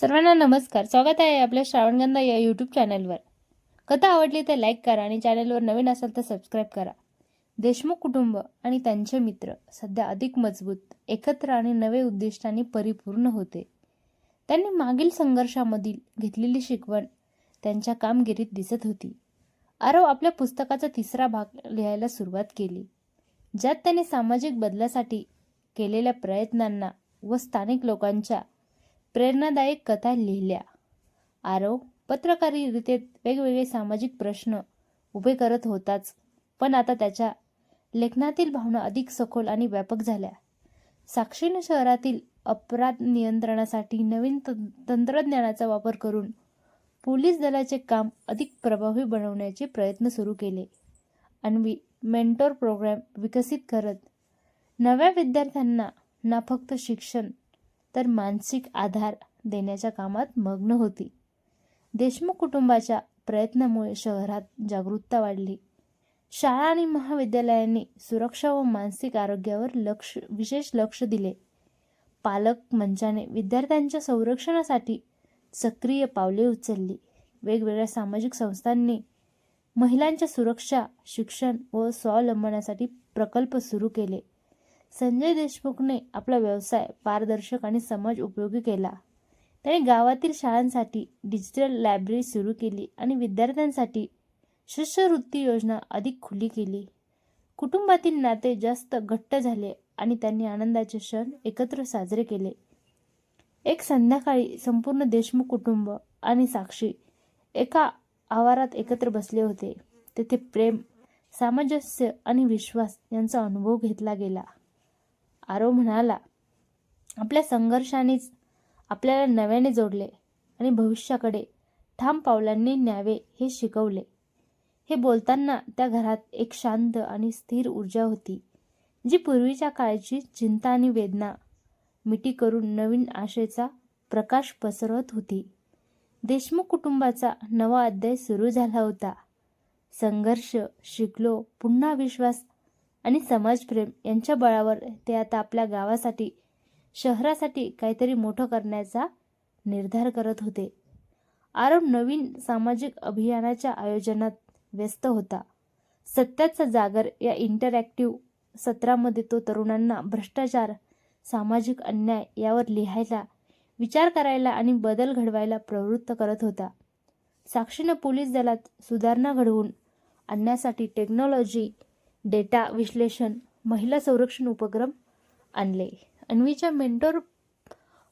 सर्वांना नमस्कार. स्वागत आहे आपल्या श्रावणगंधा या यूट्यूब चॅनलवर कथा आवडली तर लाईक करा आणि चॅनलवर नवीन असाल तर सबस्क्राईब करा. देशमुख कुटुंब आणि त्यांचे मित्र सध्या अधिक मजबूत एकत्र आणि नवे उद्दिष्टांनी परिपूर्ण होते. त्यांनी मागील संघर्षामधील घेतलेली शिकवण त्यांच्या कामगिरीत दिसत होती. आरव आपल्या पुस्तकाचा तिसरा भाग लिहायला सुरुवात केली. ज्यात त्याने सामाजिक बदलासाठी केलेल्या प्रयत्नांना व स्थानिक लोकांच्या प्रेरणादायक कथा लिहिल्या. आरव पत्रकारितेत वेगवेगळे सामाजिक प्रश्न उभे करत होताच पण आता त्याच्या लेखनातील भावना अधिक सखोल आणि व्यापक झाल्या. साक्षीनं शहरातील अपराध नियंत्रणासाठी नवीन तं- तंत्रज्ञानाचा वापर करून पोलीस दलाचे काम अधिक प्रभावी बनवण्याचे प्रयत्न सुरू केले. अन्वी मेंटोर प्रोग्राम विकसित करत नव्या विद्यार्थ्यांना ना फक्त शिक्षण तर मानसिक आधार देण्याच्या कामात मग्न होती. देशमुख कुटुंबाच्या प्रयत्नामुळे शहरात जागरूकता वाढली. शाळा आणि महाविद्यालयांनी सुरक्षा व मानसिक आरोग्यावर लक्ष विशेष लक्ष दिले. पालक मंचाने विद्यार्थ्यांच्या संरक्षणासाठी सक्रिय पावले उचलली. वेगवेगळ्या सामाजिक संस्थांनी महिलांच्या सुरक्षा शिक्षण व स्वावलंबनासाठी प्रकल्प सुरू केले. संजय देशमुखने आपला व्यवसाय पारदर्शक आणि समाज उपयोगी केला. त्याने गावातील शाळांसाठी डिजिटल लायब्ररी सुरू केली आणि विद्यार्थ्यांसाठी शिष्यवृत्ती योजना अधिक खुली केली. कुटुंबातील नाते जास्त घट्ट झाले आणि त्यांनी आनंदाचे क्षण एकत्र साजरे केले. एक संध्याकाळी संपूर्ण देशमुख कुटुंब आणि साक्षी एका आवारात एकत्र बसले होते. तेथे प्रेम सामंजस्य आणि विश्वास यांचा अनुभव घेतला गेला. आरो म्हणाला आपल्या संघर्षानेच आपल्याला नव्याने जोडले आणि भविष्याकडे ठाम पावलांनी न्यावे हे शिकवले. हे बोलताना त्या घरात एक शांत आणि स्थिर ऊर्जा होती जी पूर्वीच्या काळची चिंता आणि वेदना मिटी करून नवीन आशेचा प्रकाश पसरवत होती. देशमुख कुटुंबाचा नवा अध्याय सुरू झाला होता. संघर्ष शिकलो पुन्हा विश्वास आणि समाजप्रेम यांच्या बळावर ते आता आपल्या गावासाठी शहरासाठी काहीतरी मोठं करण्याचा निर्धार करत होते. आरव नवीन सामाजिक अभियानाच्या आयोजनात व्यस्त होता. सत्याचा जागर या इंटरॅक्टिव्ह सत्रामध्ये तो तरुणांना भ्रष्टाचार सामाजिक अन्याय यावर लिहायला विचार करायला आणि बदल घडवायला प्रवृत्त करत होता. साक्षीनं पोलीस दलात सुधारणा घडवून आणण्यासाठी टेक्नॉलॉजी डेटा विश्लेषण महिला संरक्षण उपक्रम आणले. अन्वीच्या मेंटोर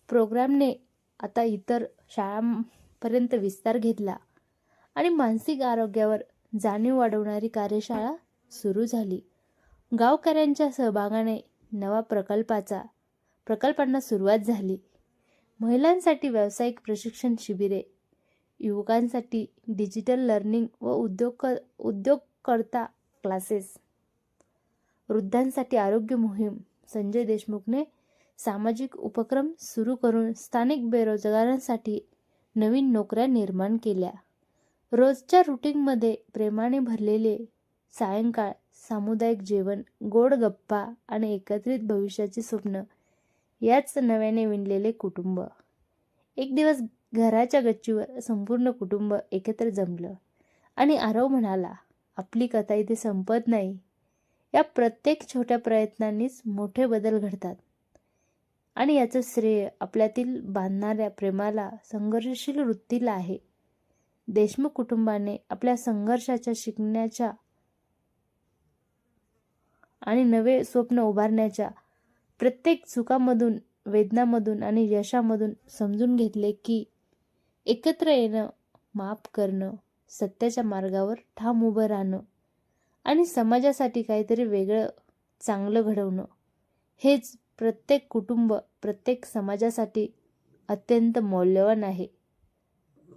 प्रोग्रामने आता इतर शाळांपर्यंत विस्तार घेतला आणि मानसिक आरोग्यावर जाणीव वाढवणारी कार्यशाळा सुरू झाली. गावकऱ्यांच्या सहभागाने नवा प्रकल्पाचा प्रकल्पांना सुरुवात झाली. महिलांसाठी व्यावसायिक प्रशिक्षण शिबिरे युवकांसाठी डिजिटल लर्निंग व उद्योग उद्योगकर्ता क्लासेस वृद्धांसाठी आरोग्य मोहीम. संजय देशमुखने सामाजिक उपक्रम सुरू करून स्थानिक बेरोजगारांसाठी नवीन नोकऱ्या निर्माण केल्या. रोजच्या रुटीनमध्ये प्रेमाने भरलेले सायंकाळ सामुदायिक जेवण गोड गप्पा आणि एकत्रित भविष्याचे स्वप्न याच नव्याने विणलेले कुटुंब. एक दिवस घराच्या गच्चीवर संपूर्ण कुटुंब एकत्र जमलं आणि आरव म्हणाला आपली कथा इथे संपत नाही. या प्रत्येक छोट्या प्रयत्नांनीच मोठे बदल घडतात. आणि याचं श्रेय आपल्यातील बांधणाऱ्या प्रेमाला संघर्षशील वृत्तीला आहे. देशमुख कुटुंबाने आपल्या संघर्षाच्या शिकण्याच्या आणि नवे स्वप्न उभारण्याच्या प्रत्येक चुकामधून वेदनामधून आणि यशामधून समजून घेतले की एकत्र येणं माफ करणं सत्याच्या मार्गावर ठाम उभं राहणं आणि समाजासाठी काहीतरी वेगळं चांगलं घडवणं. हेच प्रत्येक कुटुंब प्रत्येक समाजासाठी अत्यंत मौल्यवान आहे.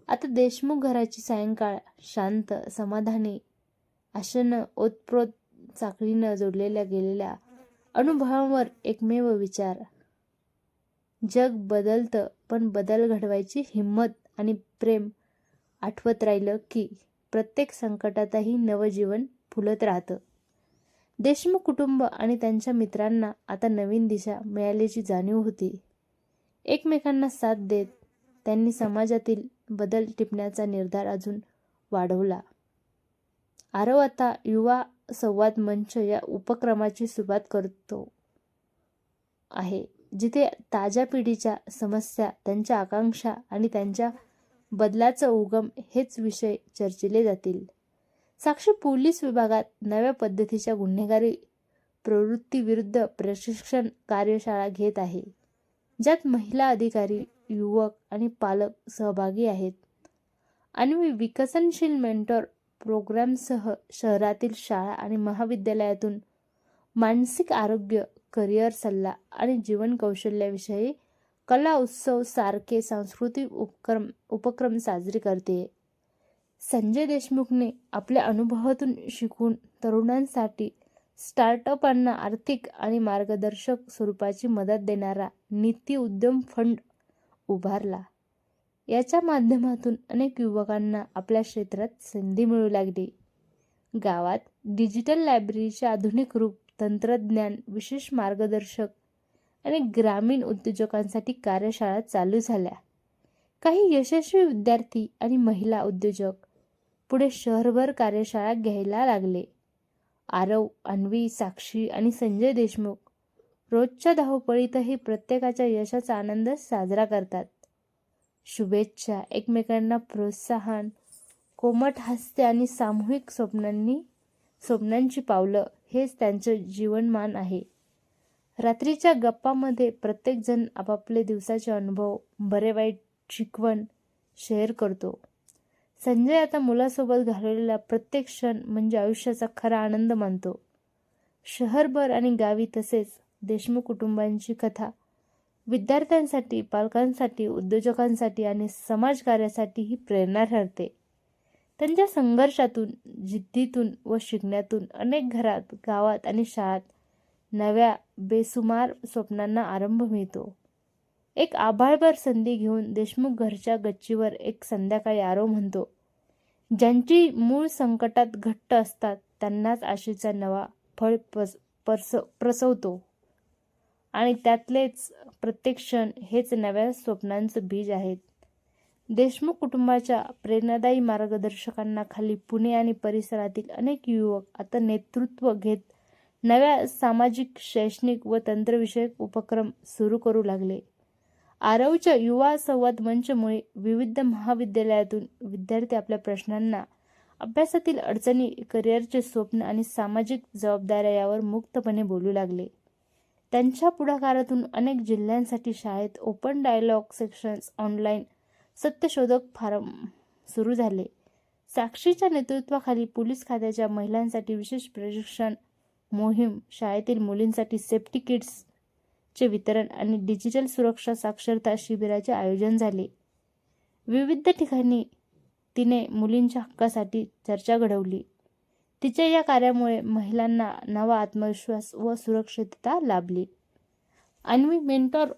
आता देशमुख घराची सायंकाळ शांत समाधानी आशेनं ओतप्रोत चाकरीनं जोडलेल्या गेलेल्या अनुभवांवर एकमेव विचार. जग बदलतं पण बदल घडवायची हिंमत आणि प्रेम आठवत राहिलं की प्रत्येक संकटातही नवजीवन फुलत राहतं. देशमुख कुटुंब आणि त्यांच्या मित्रांना आता नवीन दिशा मिळाल्याची जाणीव होती. एकमेकांना साथ देत त्यांनी समाजातील बदल टिपण्याचा निर्धार अजून वाढवला. आरव आता युवा संवाद मंच या उपक्रमाची सुरुवात करतो आहे जिथे ताज्या पिढीच्या समस्या त्यांच्या आकांक्षा आणि त्यांच्या बदलाचा उगम हेच विषय चर्चिले जातील. साक्षी पोलीस विभागात नव्या पद्धतीच्या गुन्हेगारी प्रवृत्तीविरुद्ध प्रशिक्षण कार्यशाळा घेत आहे ज्यात महिला अधिकारी युवक आणि पालक सहभागी आहेत. आणि विकसनशील मेंटॉर प्रोग्रामसह शहरातील शाळा आणि महाविद्यालयातून मानसिक आरोग्य करिअर सल्ला आणि जीवन कौशल्याविषयी कला उत्सव सारखे सांस्कृतिक उपक्रम उपक्रम साजरे करते. संजय देशमुखने आपल्या अनुभवातून शिकून तरुणांसाठी स्टार्टअपांना आर्थिक आणि मार्गदर्शक स्वरूपाची मदत देणारा नीती उद्यम फंड उभारला. याच्या माध्यमातून अनेक युवकांना आपल्या क्षेत्रात संधी मिळू लागली. गावात डिजिटल लायब्ररीचे आधुनिक रूप तंत्रज्ञान विशेष मार्गदर्शक आणि ग्रामीण उद्योजकांसाठी कार्यशाळा चालू झाल्या. काही यशस्वी विद्यार्थी आणि महिला उद्योजक पुढे शहरभर कार्यशाळा घ्यायला लागले. आरव अन्वी साक्षी आणि संजय देशमुख रोजच्या धावपळीतही प्रत्येकाच्या यशाचा आनंद साजरा करतात. शुभेच्छा एकमेकांना प्रोत्साहन कोमट हास्य आणि सामूहिक स्वप्नांनी स्वप्नांची पावलं हेच त्यांचं जीवनमान आहे. रात्रीच्या गप्पामध्ये प्रत्येकजण आपापले दिवसाचे अनुभव बरे वाईट शिकवण शेअर करतो. संजय आता मुलासोबत घालवलेला प्रत्येक क्षण म्हणजे आयुष्याचा खरा आनंद मानतो. शहरभर आणि गावी तसेच देशमुख कुटुंबांची कथा विद्यार्थ्यांसाठी पालकांसाठी उद्योजकांसाठी आणि समाजकार्यासाठी ही प्रेरणा ठरते. त्यांच्या संघर्षातून जिद्दीतून व शिकण्यातून अनेक घरात गावात आणि शाळात नव्या बेसुमार स्वप्नांना आरंभ मिळतो. एक आभाळभर संधी घेऊन देशमुख घरच्या गच्चीवर एक संध्याकाळी आरो म्हणतो ज्यांची मूळ संकटात घट्ट असतात त्यांनाच आशेचा नवा फळ पस परस प्रसवतो. आणि त्यातलेच प्रत्येक क्षण हेच नव्या स्वप्नांचं बीज आहेत. देशमुख कुटुंबाच्या प्रेरणादायी मार्गदर्शकांना खाली पुणे आणि परिसरातील अनेक युवक आता नेतृत्व घेत नव्या सामाजिक शैक्षणिक व तंत्रविषयक उपक्रम सुरू करू लागले. आरवच्या युवा संवाद मंचमुळे विविध महाविद्यालयातून विद्यार्थी आपल्या प्रश्नांना अभ्यासातील अडचणी करिअरचे स्वप्न आणि सामाजिक जबाबदाऱ्या यावर मुक्तपणे बोलू लागले. त्यांच्या पुढाकारातून अनेक जिल्ह्यांसाठी शाळेत open dialogue sections online Satyashodhak forum सुरू झाले. साक्षीच्या नेतृत्वाखाली पोलीस खात्याच्या महिलांसाठी विशेष प्रशिक्षण मोहीम शाळेतील मुलींसाठी सेफ्टी किट्स चे वितरण आणि डिजिटल सुरक्षा साक्षरता शिबिराचे आयोजन झाले. विविध ठिकाणी तिने मुलींच्या हक्कासाठी चर्चा घडवली. तिच्या या कार्यामुळे महिलांना नवा आत्मविश्वास व सुरक्षितता लाभली. अन्वी मेंटॉर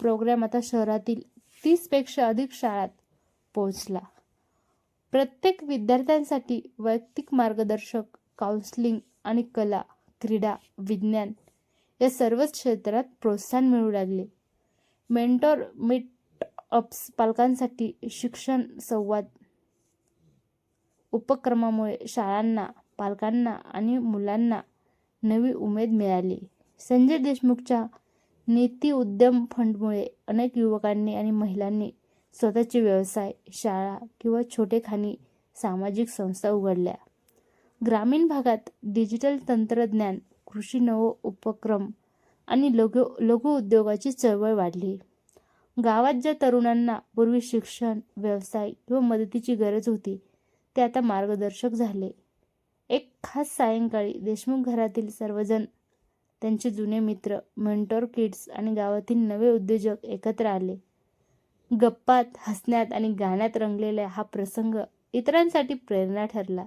प्रोग्राम आता शहरातील तीसपेक्षा अधिक शाळात पोहोचला. प्रत्येक विद्यार्थ्यांसाठी वैयक्तिक मार्गदर्शक काउन्सिलिंग आणि कला क्रीडा विज्ञान या सर्वच क्षेत्रात प्रोत्साहन मिळू लागले. मेंटॉर मीट अप्स पालकांसाठी शिक्षण संवाद उपक्रमामुळे शाळांना पालकांना आणि मुलांना नवी उमेद मिळाली. संजय देशमुखच्या नीती उद्यम फंडमुळे अनेक युवकांनी आणि महिलांनी स्वतःचे व्यवसाय शाळा किंवा छोटेखानी सामाजिक संस्था उघडल्या. ग्रामीण भागात डिजिटल तंत्रज्ञान कृषी नव उपक्रम आणि लघु लघु उद्योगाची चळवळ वाढली. गावात ज्या तरुणांना पूर्वी शिक्षण व्यवसाय किंवा मदतीची गरज होती ते आता मार्गदर्शक झाले. एक खास सायंकाळी देशमुख घरातील सर्वजण त्यांचे जुने मित्र मेंटोर किड्स आणि गावातील नवे उद्योजक एकत्र आले. गप्पात हसण्यात आणि गाण्यात रंगलेला हा प्रसंग इतरांसाठी प्रेरणा ठरला.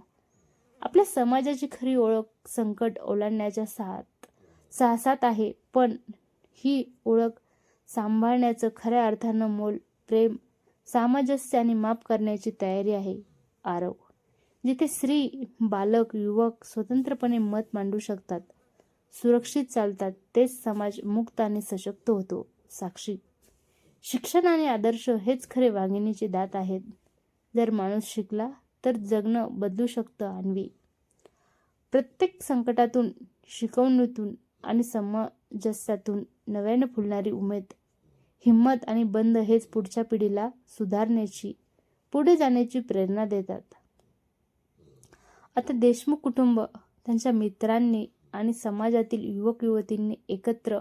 आपल्या समाजाची खरी ओळख संकट ओलांडण्याच्या साथ साहसात आहे पण ही ओळख सांभाळण्याचं खऱ्या अर्थानं मोल प्रेम सामंजस्य आणि माफ करण्याची तयारी आहे आरव. जिथे स्त्री बालक युवक स्वतंत्रपणे मत मांडू शकतात सुरक्षित चालतात तेच समाज मुक्त आणि सशक्त होतो साक्षी. शिक्षण आणि आदर्श हेच खरे वाघिणीचे दात आहेत. जर माणूस शिकला तर जगणं बदलू शकतं आणवी प्रत्येक संकटातून शिकवणीतून आणि समंजस्यातून नव्याने फुलणारी उमेद हिंमत आणि बंद हेच पुढच्या पिढीला सुधारण्याची पुढे जाण्याची प्रेरणा देतात. आता देशमुख कुटुंब त्यांच्या मित्रांनी आणि समाजातील युवक युवतींनी एकत्र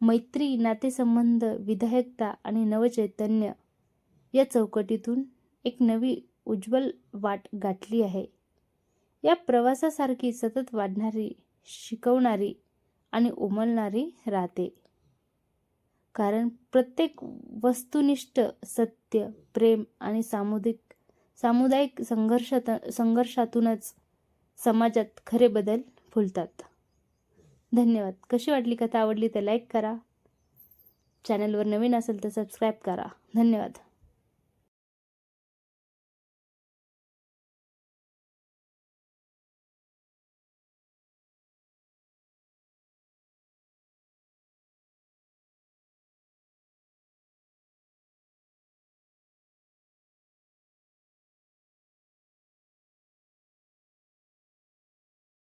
मैत्री नातेसंबंध विधायकता आणि नवचैतन्य या चौकटीतून एक नवी उज्ज्वल वाट गाठली आहे. या प्रवासासारखी सतत वाढणारी शिकवणारी आणि उमलणारी राहते. कारण प्रत्येक वस्तुनिष्ठ सत्य प्रेम आणि सामुदायिक सामुदायिक संघर्षात संघर्षातूनच समाजात खरे बदल फुलतात. धन्यवाद. कशी वाटली कथा? आवडली तर लाईक करा. चॅनलवर नवीन असेल तर सबस्क्राईब करा. धन्यवाद.